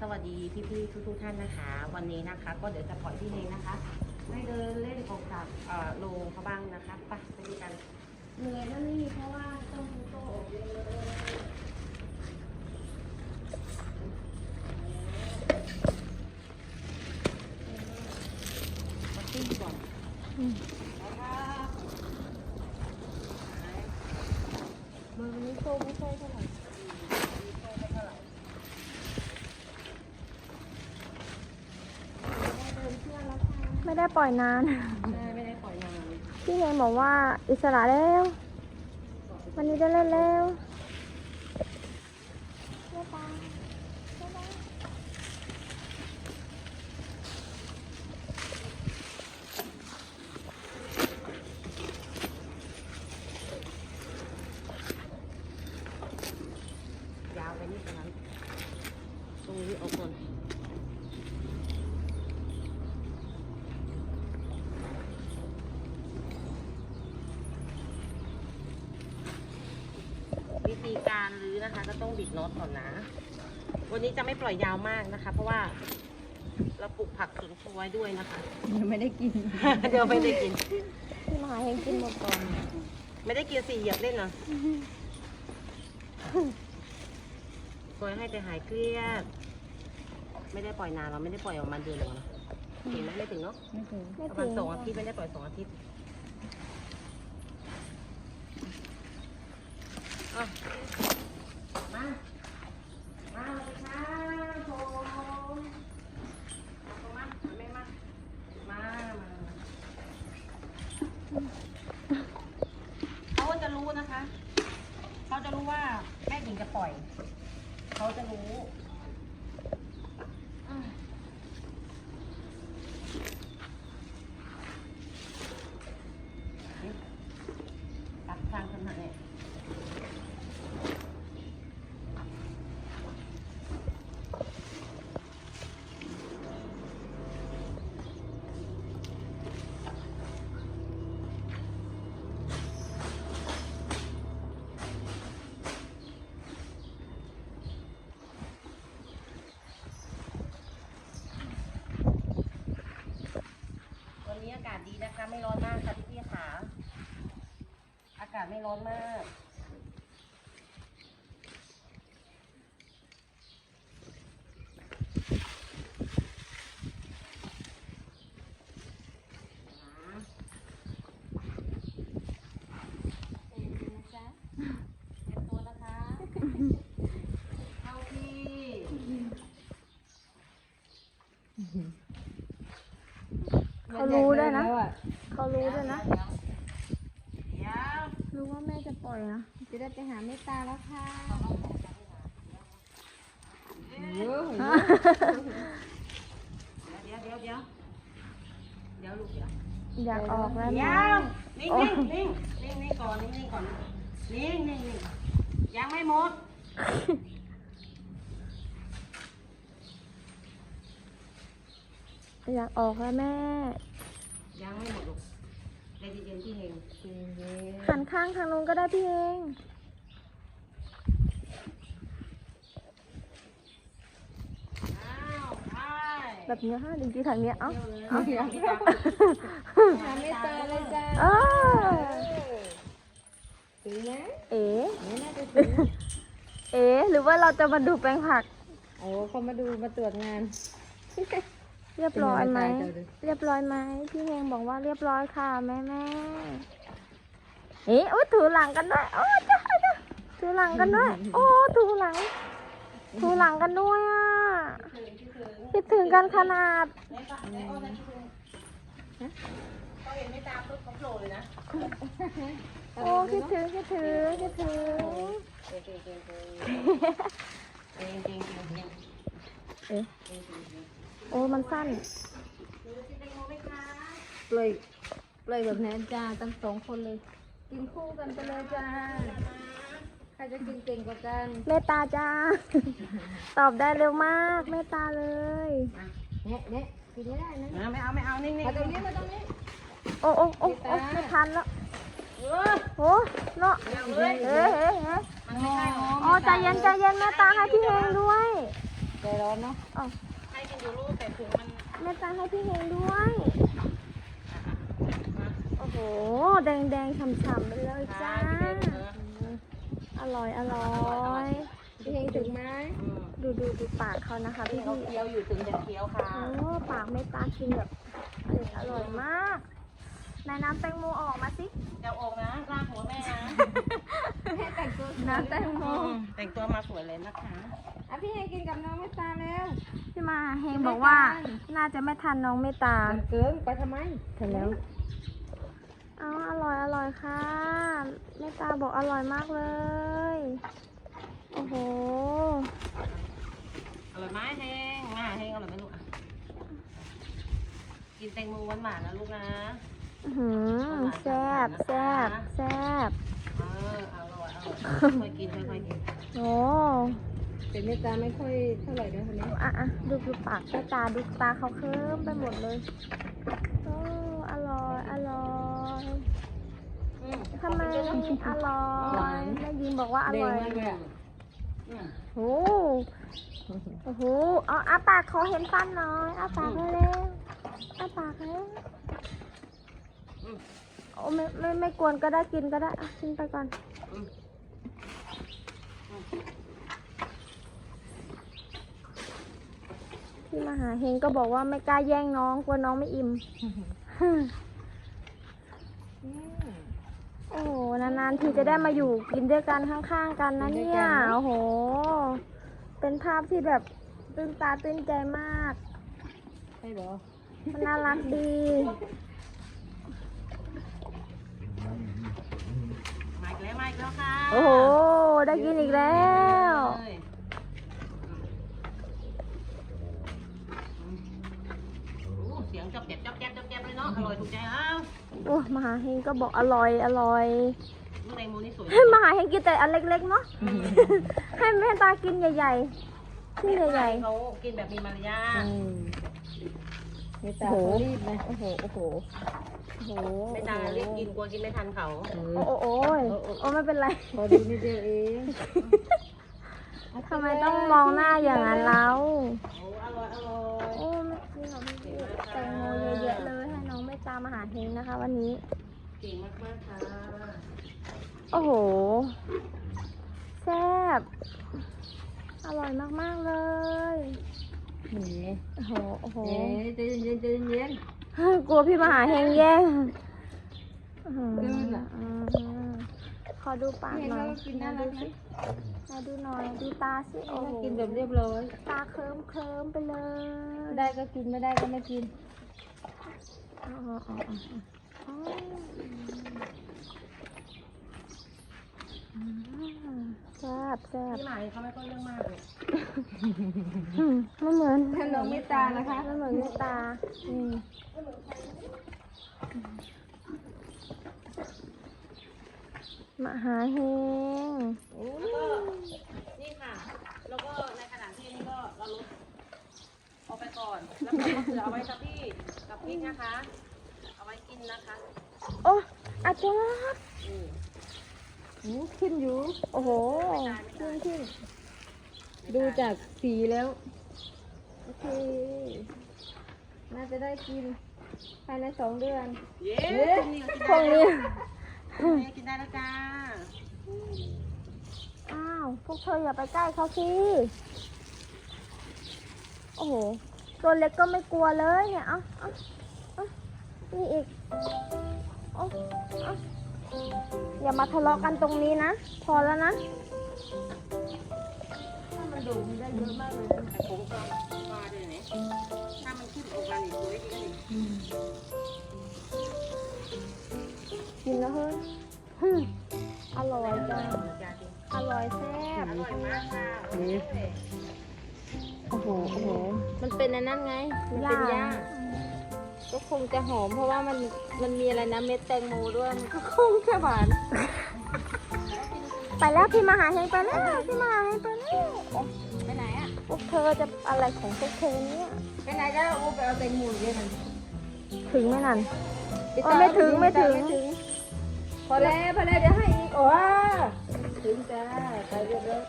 สวัสดีพี่ๆทุกๆท่านนะคะ วันนี้นะคะก็เดี๋ยวจะปล่อยพี่เองนะคะให้เดินเล่นออกจากเออโรงเขาบ้างนะคะไปไปดูกันเหนื่อยแล้วนี่เพราะว่าต้องดูโตออกเยอะเลยมาติ้งก่อนนะครับมือวันนี้โซ่ไม่ใช่เท่าไหร่ไม่ใช่เท่าไหร่ ได้เดินเที่ยวแล้วค่ะ ไม่ได้ปล่ อยนาน ใช่ไม่ได้ปล่อยนานพี่เฮงบอกว่าอิสระแล้ว วันนี้ได้เล่นแล้วบ๊ายบายบ๊ายบาย ยาวไปนิดตรงนั้นตรงนี้เอาก่อนวิธีการรื้อนะคะ ก็ ต้องบิดน็อตก่อนนะ วันนี้จะไม่ปล่อยยาวมากนะคะ เพราะว่า เราปลูกผักสวนครัวไว้ด้วยนะคะ ยังไม่ได้กินเดี๋ยวไม่ได้กิน พี่มหาเฮงกินหมดก่อนไม่ได้กินสี่เหยียบเล่นเหรอปล่อยให้แต่หายเครียด ไม่ได้ปล่อยนานเราไม่ได้ปล่อยออกมาเดือนหนึ่งนะเห็นไหมไม่ถึงเนาะไม่ถึงไม่ประถึมางณสองอาทิตย์ไม่ได้ปล่อยสองอาทิตย์อะมา มาเลยค่ะผมมามาไม่มา มา มา เขาจะรู้นะคะ เขาจะรู้ว่าแม่หญิงจะปล่อย เขาจะรู้อะนี่ตัดทางขึ้นมาเนี่ยวันนี้อากาศดีนะคะไม่ร้อนมากค่ะพี่ๆค่ะ อากาศไม่ร้อนมากเก็บตัวนะคะเข้าที่เขารู้ด้วยนะแล้วอะ เขารู้ด้วยนะเดี๋ยวรู้ว่าแม่จะปล่อยนะ จะได้ไปหาเมตตาแล้วค่ะเดี๋ยวเยอะเดี๋ยวเดี๋ยวเดี๋ยวเดี๋ยวลูกเดี๋ยวอยากออกแล้วเดี๋แม่ยวนิ่งนิ่งนิ่งนิ่งนิ่งก่อนนิ่งนิ่งก่อนนิ่งนิ่งนิ่งยังไม่หมดอยากออกแล้วแม่ ยังไม่หมดลูกใจเย็นๆ พี่เฮงหันข้างทางนู้นก็ได้พี่เฮงอ้าวไปแบบเนี้ยฮะจริงๆทางเนี้ยเอ้าเที่ยวเลยเอ้าเที่ยวหาเมตตาเลยจ้าเออถือนะเอ๋นี่น่าจะถือเอ๋หรือว่าเราจะมาดูแปลงผัก โอ้เขามาดูมาตรวจงาน เรียบร้อยไหม เรียบร้อยไหม พี่เฮงบอกว่าเรียบร้อยค่ะแม่แม่เอ๊ะโอ้ถูหลังกันด้วย โอ้จ้าจ้าถือหลังกันด้วย โอ้ถือหลังถือหลังกันด้วยอะคิดถึงกันขนาดโอ้คิดถึงคิดถึงคิดถึงเอ๊ะ โอ้มันสั้นดูสิแตงโมไหมคะเปลยเปลยแบบนี้จ้าตั้งสองคนเลย กินคู่กันไปเลยจ้า ใครจะกินเก่งกว่ากันเมตตาจ้า ตอบได้เร็วมากเมตตาเลยเนี่ยเนี่ยกินไม่ได้นะไม่เอาไม่เอานิ่งๆมาตรงนี้มาตรงนี้ โอ้โอ้โอ้โอ้ไม่ทันแล้วโอ้เนาะเฮ้ยเฮ้ยเฮ้ยมันไม่ใช่หอมอ๋อใจเย็นใจเย็นแม่ตาให้พี่เฮงด้วยใจใจร้อนเนาะ อ้าวให้กินดูลูกแต่ถุงมันแม่ตาให้พี่เฮงด้วย โอ้โห แดงแดงๆฉ่ำๆไปเลยจ้า อร่อยอร่อยพี่เฮงถึงไหมดูดูดูปากเขานะคะพี่พี่เขาพี่เคี้ยวอยู่ถึงจะเคี้ยวค่ะ โอ้ปากแม่ตากินแบบอร่อยอร่อยมาก ในน้ำแตงโมออกมาสิเจ้าองนะลากหัวแม่นะแม่แต่งตัวน้ำแตงโมแต่งตัวมาสวยเลยนะคะอะพี่เฮงกินกับน้องไม่ตาแล้ว พี่มาเฮงบอกว่า น่าจะไม่ทันน้องเมตตาเกินไปทำไมเสร็จแล้วเอาอร่อยอร่อยค่ะเมตตาบอกอร่อยมากเลย โอ้โห อร่อยไหมเฮงมาเฮงอร่อยไหมลูกอะกินแตงโมหวานๆนะลูกนะอื้อ หือแซ่บแซ่บแซ่บเอออร่อยอร่อยค่อยๆกินค่อยๆกินโอ้เป็นเมตตาไม่ค่อยเท่าไหร่นะคนนี้อะอะดูดูปากแม่ตาดูตาเขาเคิมไปหมดเลยโอ้อร่อยอร่อยอืมทำไมอร่อยแม่ยินบอกว่าอแดงร่อยมากเลยอะอืมโอ้โอ้โหเอาอาปากขอเห็นฟันหน่อยอาปากเร็วๆอาปากเร็วอืม โอ้ไม่ไม่ไม่กวนก็ได้กินก็ได้อะกินไปก่อนอืมพี่มหาเฮงก็บอกว่าไม่กล้าแย่งน้องกลัวน้องไม่อิ่ม โอ้โหนานๆทีจะได้มาอยู่กินด้วยกันข้างๆกันนะเนี่ย โอ้โห เป็นภาพที่แบบตื่นตาตื่นใจมาก ใช่เหรอมันน่ารักดี มาอีกแล้วมาอีกแล้วค่ะโอ้โห ได้กินอีกแล้วเลยอืมโอ้เสียงจับแจ๊บจับแจ๊บจับแจ๊บเลยเนาะ อร่อยถูกใจอ้าวโอ้มหาเฮงก็บอกอร่อยอร่อยลูกแตงโมนี่สวยให้มหาเฮงกินแต่อันเล็กๆเนาะ ให้แม่ตากินใหญ่ๆชิ้นใหญ่เขากินแบบมีมารยาทอืมเมตตาเขารีบนะๆโอ้โห โอ้โห โอ้โหไม่ตารีบกินกลัวกินไม่ทันเขาโอ้โอ้โอ้ยโอ้ไม่เป็นไรพอดูนิดเดียวเองทำไมต้องมองหน้าอย่างนั้นเราโอ้อร่อยอร่อยโอ้ไม่นี่ค่ะพี่แตงโมเยอะๆเลยให้น้องไม่ตามมาหาเฮงนะคะ วันนี้เก่งมากมากๆค่ะโอ้โหแซ่บอร่อยมากๆเลยแหมโอ้โหโอ้โหเอ๊ะใจเย็นๆใจเย็น กลัวพี่มาหาเฮงแย่งอื้อหือดื้อน่ะอืมขอดูปากเห็นหน่อแล้ยวกินน่ารักนะมาดูหน่อยดูตาสิโอ้โหกินแบบเรียบร้อย ตาเคิมเคิมๆไปเลย ได้ก็กินไม่ได้ก็ไม่กินอ๋ ออ๋ออ๋ออ๋ออืมแซ่บแซ่บพี่หมายเขาไม่ค่อยเรื่องมากเลยอืมไม่เหมือนถ้าน้องไม่ตานะคะไม่เหมือนเมตตาอืมมหาเฮงแล้วก็นี่ค่ะ แล้วก็ในขณะที่นี่ก็เราลดเอาไปก่อน แล้วก็มะเขือเอาไว้กับพี่กับพริกนะคะ เอาไว้กินนะคะ โอ้อาจารย์ อืมหูขึ้นอยู่ โอ้โห ขึ้นขึ้น ดูจากสีแล้ว โอเค น่าจะได้กิน ภายในสองเดือน เย้เย้พวกนี้นี้กินได้แล้วจ้าอ้าว พวกเธออย่าไปใกล้เขาสิ โอ้โห ตัวเล็กก็ไม่กลัวเลยเนี่ย เอ้าเอ้าเอ้านี่อีกเอ้าเอ้า อย่ามาทะเลาะกันตรงนี้นะ พอแล้วนะถ้ามันโด่งมันได้เยอะมากเลยนะแต่ผมก็ว่าด้วยเนี่ยถ้ามันขึ้นออกมานี่สวยดีนะนี่กินแล้วเฮ้ยฮึ่มอร่อยจังจ้าจริงอร่อยแซ่บอร่อยมากค่ะโอ้โห โอ้โห มันเป็นอันนั้นไง มันเป็นหญ้า ก็คงจะหอมเพราะว่ามันมันมีอะไรนะเม็ดแตงโมด้วยมันก็คงจะหวาน ไปแล้วพี่มาหาเฮงไปแล้วพี่มาหาเฮงไปแล้วไปไหนอะพวกเธอจะอะไรของพวกเธอเนี่ยไปไหนก็โอ้ไปเอาแตงโมเยอะมันถึงไหมนั่นปโอ้ไม่ถึงไม่ถึง พอแล้วพอแล้วเดี๋ยวให้อีกโอ้ถึงจ้าไปเรียบร้อย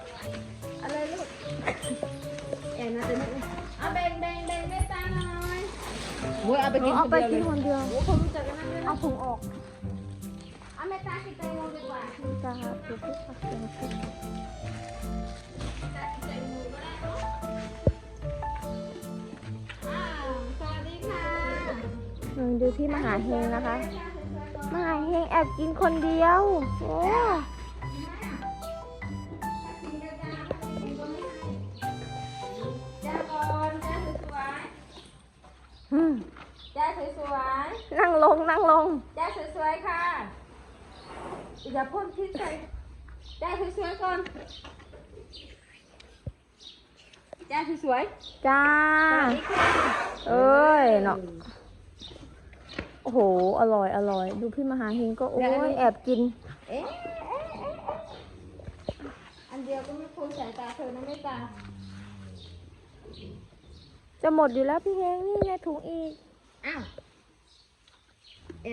อะไรลูกแอนน่าจะมุ้ยเอาไปหนูกินเอาไปคนเดี ยวกินคนเดียวโอ้คนรู้จักกันนั่นด้วยเอานะถุงออกเอาแม่ตากินแตงโมดีกว่าจ้าเดี๋ยวพี่ปักเองขึ้นตากินแตงโมก็ได้เนาะอ้าวสวัสดีค่ะหนูดูที่มหาเฮงนะคะ มหาเฮงแอบกินคนเดียว โอ้ นั่งลงนั่งลงๆจ้าสวยๆค่ะ อย่าพ่นพิษใส่จ้าสวยๆก่อน จ้าสวยจ้า ๆสวัสดีค่ะเอ้ยเนาะ โอ้โห อร่อย อร่อย ดูพี่มหาเฮงก็โอ้ยแอบกิน เอ๊ะเอ๊ะเอ๊ะเอ๊ะอันเดียวก็ไม่พ้นสายตาเธอนะแม่ตาจะหมดอยู่แล้วพี่เฮงนี่ไงถุงอีก อ้าวแอ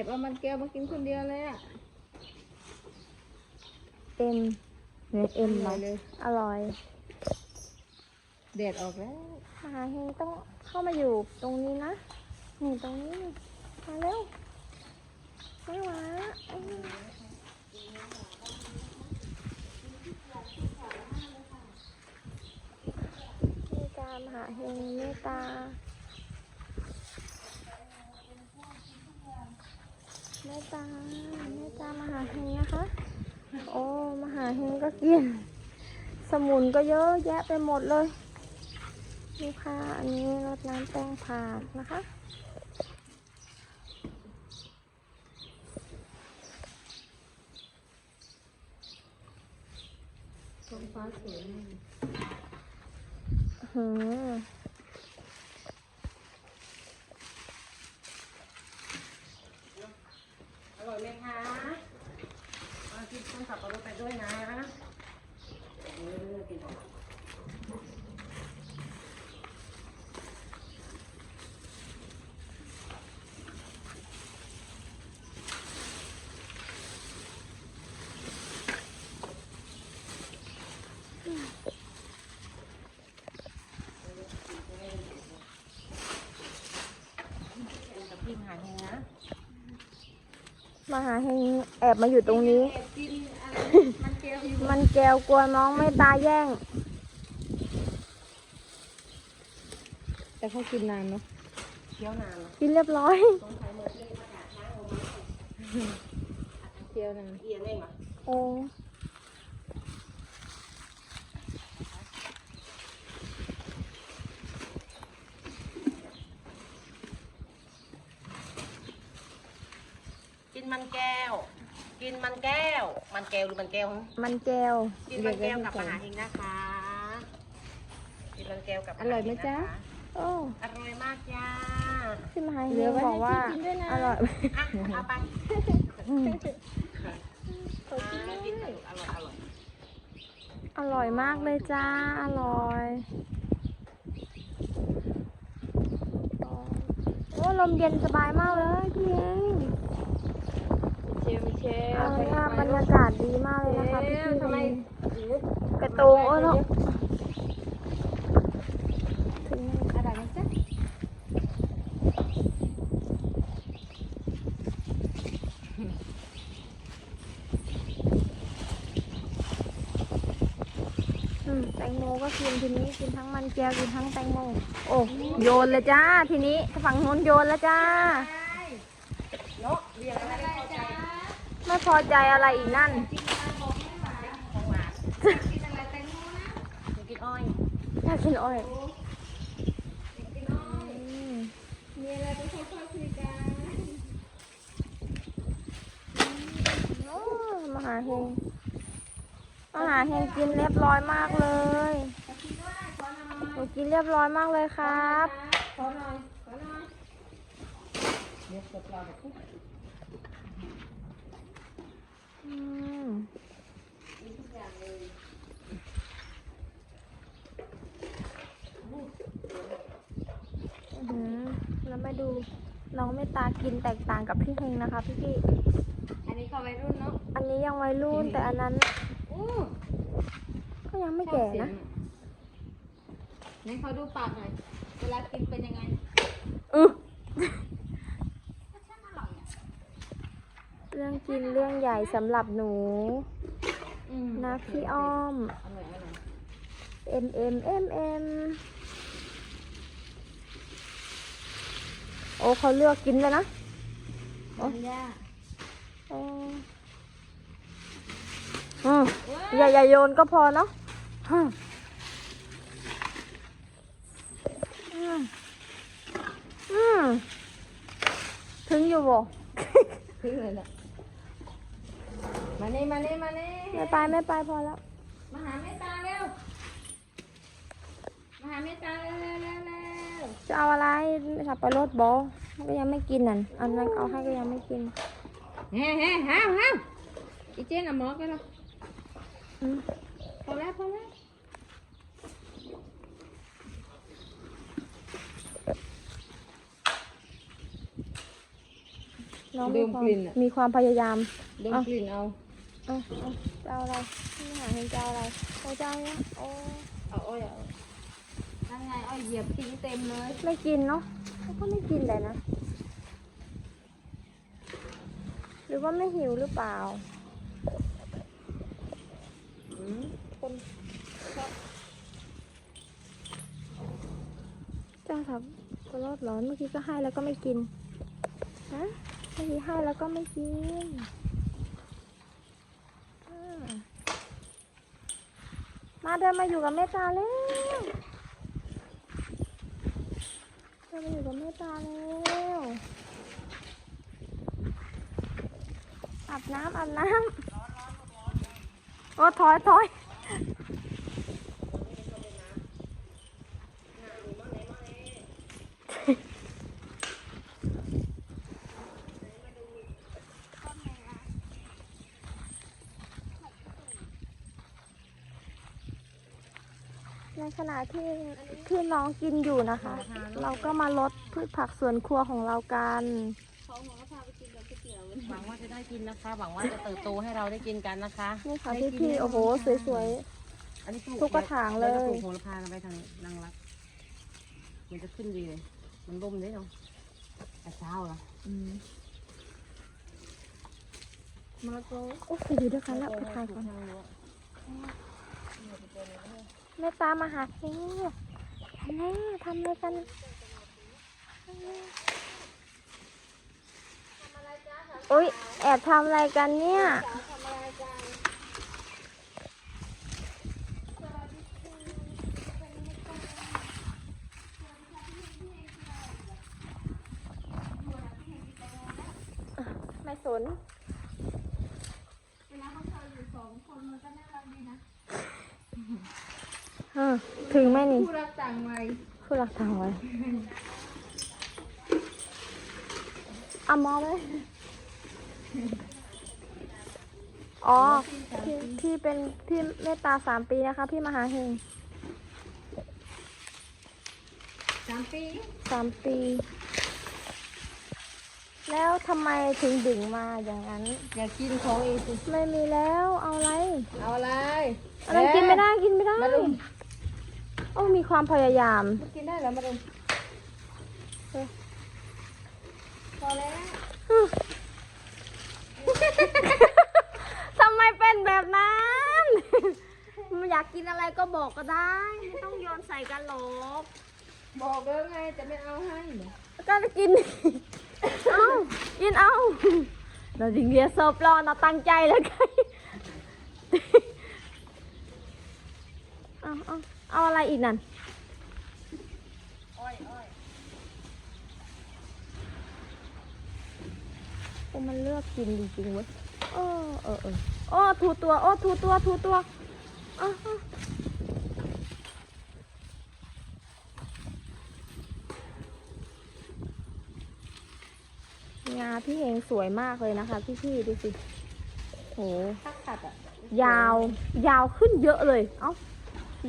บเอามันแก้วมากินคนเดียวเลยอะเอ็มเนี่ยเอ็มอร่มาอยเลยอร่อยแดดออกแล้วมหาเฮงต้องเข้ามาอยู่ตรงนี้นะนี่ตรงนี้นี่มาเร็วมาหวาอืมนี่จ้ามหาเฮงเมตตา แม่ตาแม่ตามหาเฮงนะคะ โอ้มหาเฮงก็กินสมุนก็เยอะแยะไปหมดเลยดูค่ะ อันนี้รดน้ำแป้งผ่านนะคะ ท้องฟ้าสวยมาก หืม อร่อยไหมคะมากินต้นสับปะรดไปด้วยนะเออกินต่อ กับพี่หาเองนะ มหาเฮงแอบมาอยู่ตรงนี้แอบกินอะไรมันแก้วอยู่มันแก้วกลัวน้องไม่ตาแย่ง แต่เขากินนานเนาะเคี้ยวนานนะกินเรียบร้อยสงสัยหมดเลยประกาศช้างออกมาเที่ยวนานเอียนเองเหรอโอ้ กินมันแก้ว กินมัน แก้ว มันแก้วหรือมันแก้วฮะมันแก้วกินมันแก้วกับอาหารเองนะคะกินมันแก้วกับอร่อยไหมจ๊ะ โอ้อร่อยมากจ้าพี่มหาเฮเหลืงอไว้บอกว่าให้พี่กินด้วยนะอร่อยอะเอาไปอืมอ่ากินเถอะอร่อยอร่อยอร่อยมากเลยจ้า อร่อย โอ้ลมเย็นสบายมากเลยพี่เอง เชลเชลเอาเนี่ยบรรยากาศดีมากเลยนะคะพี่พี่ทำไมกระตูงโอ้เนาะถึงอะไรนะจ๊ะอืมแตงโมก็กินทีนี้กินทั้งมันแก้วกินทั้งแตงโม โอ้โยนเลยจ้า ทีนี้ฝั่งนู้นโยนแล้วจ้า เนาะเรียงอะไรไม่พอใจ ไม่พอใจอะไรอีกนั่นของหวานกินอะไรแตงโมนะอยากกินอ้อยอยากกินอ้อยกินอ้อยอืมมีอะไรไปค่อยๆคุยกันโอ้มหาเฮงมหาเฮงกินเรียบร้อยมากเลยหนูกินเรียบร้อยมากเลยครับขอหน่อยขอหน่อยเดี๋ยวกดรอ แบบนี้อืมอื้อหือแล้วมาดูน้องเมตตากินแตกต่างกับพี่เฮงนะคะพี่พี่ อันนี้เขาวัยรุ่นเนาะ อันนี้ยังวัยรุ่นแต่อันนั้น อู้ก็ยังไม่แก่นะไหนขอดูปากหน่อย เวลากินเป็นยังไง อือ เรื่องกินเรื่องใหญ่สำหรับหนูนะพี่อ้อมอร่อยอร่อย M M M M โอ้เขาเลือกกินเลยนะมันย่าเอออืมอย่าอย่าโยนก็พอเนาะฮึ่มอืมอืมถึงอยู่บ่ทิ้งเลยน่ะ มานี่มานี่มานี่ไม่ไปไม่ไปพอแล้ว มาหาแม่ตาเร็ว มาหาแม่ตาเร็วเร็วเร็วเร็วจะเอาอะไรสับปะรดบอมันก็ยังไม่กินนั่นอันนั้นเอาให้ก็ยังไม่กินเฮ้เฮ้ห้าวห้าวอีเจนเอาหมอกันแล้วอืมพอแล้วพอแล้วน้องมีความมีความพยายามดมกลิ่นเอา เอาเอาจะเอาอะไรไม่หาเห็นจะเอาอะไรโอ้จะเอาเนี้ยโอ้เอาอ้อยเอานั่นไงอ้อยเหยียบทิ้งเต็มเลย ไม่กินเนาะเขาก็ไม่กินเลยนะ หรือว่าไม่หิวหรือเปล่าอืมคนเจ้าสับปะรดเหรอเมื่อกี้ก็ให้แล้วก็ไม่กินฮะเมื่อกี้ให้แล้วก็ไม่กิน มาเดินมาอยู่กับแม่ตาแล้วเดินมาอยู่กับแม่ตาแล้วอาบน้ำอาบน้ำโอ้ถอยถอย ที่ที่น้องกินอยู่นะคะ เราก็มาลดพืชผักสวนครัวของเรากันหวังว่าจะได้กินนะคะ หวังว่าจะเติบโตให้เราได้กินกันนะคะนี่ค่ะพี่พี่ๆโอ้โหสวยอันนี้ทุกกระถางเลยดี๋วจะปลูกโหระพาไปทางนางรัก มันจะขึ้นดีเลย มันร่มได้เนาะแต่เช้าเหรอๆมะละกอโอ้ยอยู่ด้วยกันแล้วไปทานก่อน แม่ตามาหาเคียแม่ทำอะไรกันโอ๊ยแอบทำอะไรกันเนี่ยไม่สนเวลาเขาเธออยู่สองคนมันก็น่ารักดีนะ ถึงไหมนี่ผู้รักต่างวัยคือหลักฐานไว้เอามองไหมอ๋อพี่พี่เป็นพี่เมตตาสามปีนะคะ พี่มหาเฮงสามปีสามปี แล้วทำไมถึงดึงมาอย่างนั้น อยากกินของเองสิไม่มีแล้วเอาอะไร เอาอะไรอะไรกินไม่ได้กินไม่ได้มาลุม โอ้มีความพยายามกินได้เหรอมาลุมพอแล้วทำไมเป็นแบบนั้นอยากกินอะไรก็บอกก็ได้ ไม่ต้องโยนใส่กันหรอกบอกแล้วไงแต่ไม่เอาให้เหรอก็ไปกิน เอากินเอา เราจริงเรียนเซิร์ฟรอเราตั้งใจแล้วกันเอาเอา เอาอะไรอีกนั่นโอ้มันเลือกกินจริงๆเว้ยเออเออเออโอ้ถูตัว โอ้ถูตัว ถูตัวอะอะงาพี่เฮงสวยมากเลยนะคะ พี่ๆดูสิโหถ้าขัดอะยาว ยาวขึ้นเยอะเลย เอ้า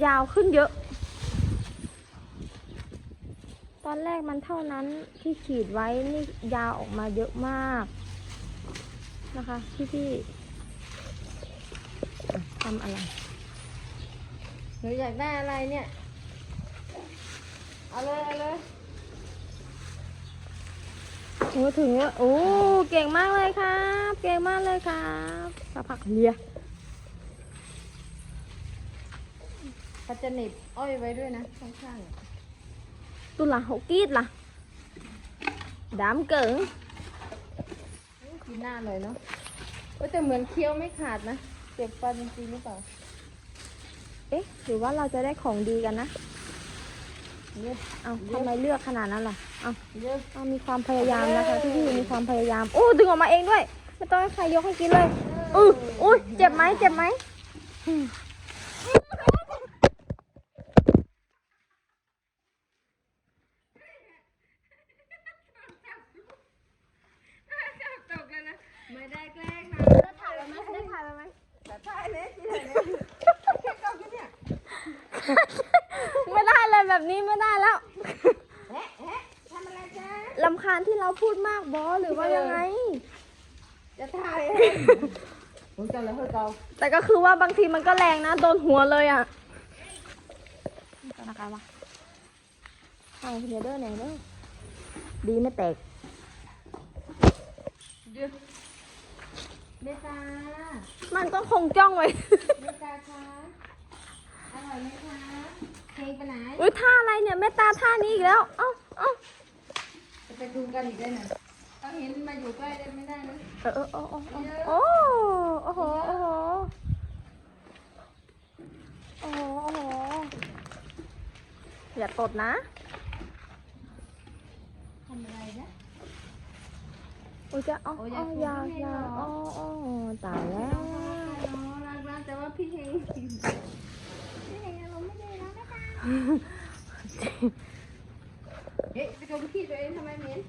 ยาวขึ้นเยอะ ตอนแรกมันเท่านั้นที่ขีดไว้นี่ยาวออกมาเยอะมากนะคะพี่พี่ๆทำอะไรหนูอยากได้อะไรเนี่ย เอาเลยเอาเลยโอ้ถึงแล้วโอ้เก่งมากเลยครับ เก่งมากเลยครับสักพักเลีย เขาจะหนีบอ้อยไว้ด้วยนะ ข้างๆอะตุล่ะหกกีดล่ะดำเก๋งกินหน้าเลยเนาะเอ้ยแต่เหมือนเคี้ยวไม่ขาดนะ เจ็บฟันจริงๆหรือเปล่า เอ๊ะ หรือว่าเราจะได้ของดีกันนะเยอะเอาทำไมเลือกขนาดนั้นล่ะ เอาเยอะเอามีความพยายามนะคะพี่พี่ๆมีความพยายาม โอ้ดึงออกมาเองด้วย ไม่ต้องให้ใครยกให้กินเลย อืออุ้ยเจ็บไหมเจ็บไหมอืม ตกเลยนะ ไม่ได้แกล้งนะได้ถ่ายไปไหมได้ถ่ายไปไหมแต่ถ่ายเลยที่ไหนเนี่ยแค่ตกกันเนี่ยไม่ได้เลยแบบนี้ไม่ได้แล้วเอ๊ะเอ๊ะทำอะไรจ๊ะลำคาญที่เราพูดมากบอหรือว่ายังไง จะถ่ายผมจะเลยเฮ้ยเกาแต่ก็คือว่าบางทีมันก็แรงนะโดนหัวเลยอะธนาคารวะเอาเดี๋ยวเด้อไหนเด้อดีไม่แตกเดี๋ยว เมตามันก็คงจ้องไว้เมตาคะอร่อยไหมคะเพลงไปไหนอุ้ยท่าอะไรเนี่ยแม่ตาท่านี้อีกแล้ว เอ้าเอ้าจะไปดูกันอีกได้ไหมต้องเห็นมาอยู่ใกล้ได้ไม่ได้นะเออเออเออเออโอ้โอ้โหโอ้โหโอ้โหโอ้โหอย่าตดนะ ทำอะไรนะ อุ้ยจะเอาโอ้ยเอาออยาย่ากอยากให้เหรออ๋ออ๋อตายแล้วอ๋อรักรักแต่ว่าพี่เฮงพี่เฮงอารมณ์ไม่ดีแล้วนะคะเอ๊ะไปดมขี้ตัวเองทำไมเหม็น